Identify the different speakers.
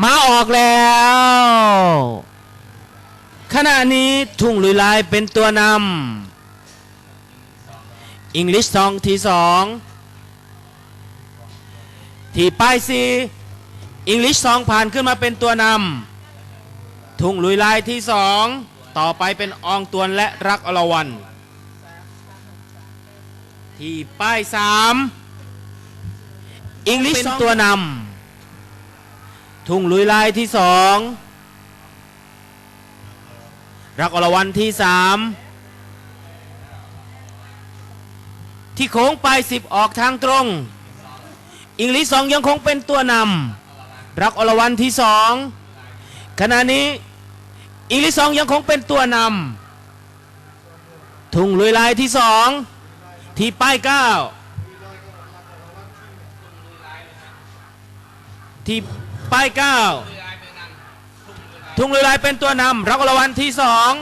Speaker 1: มาออกแล้ว ขณะนี้ทุ่งลุยลายเป็นตัวนำอังกฤษซองที่สองที่ป้ายซีอังกฤษซองผ่านขึ้นมาเป็นตัวนำทุ่งลุยลายที่สองต่อไปเป็นอองตวนและรักอรวรรณที่ป้ายสามอังกฤษเป็นตัวนำ ทุ่งลุยลายที่สองรักอรวรรณที่สามที่โค้งไปสิบออกทางตรง อิงลิสองยังคงเป็นตัวนำรักอรวรรณที่สองขณะนี้อิงลิสองยังคงเป็นตัวนำทุ่งลุยลายที่สองที่ป้ายเก้าที่ ไปเก้าทุ่งลือลายเป็นตัวนำรักละวันที่สอง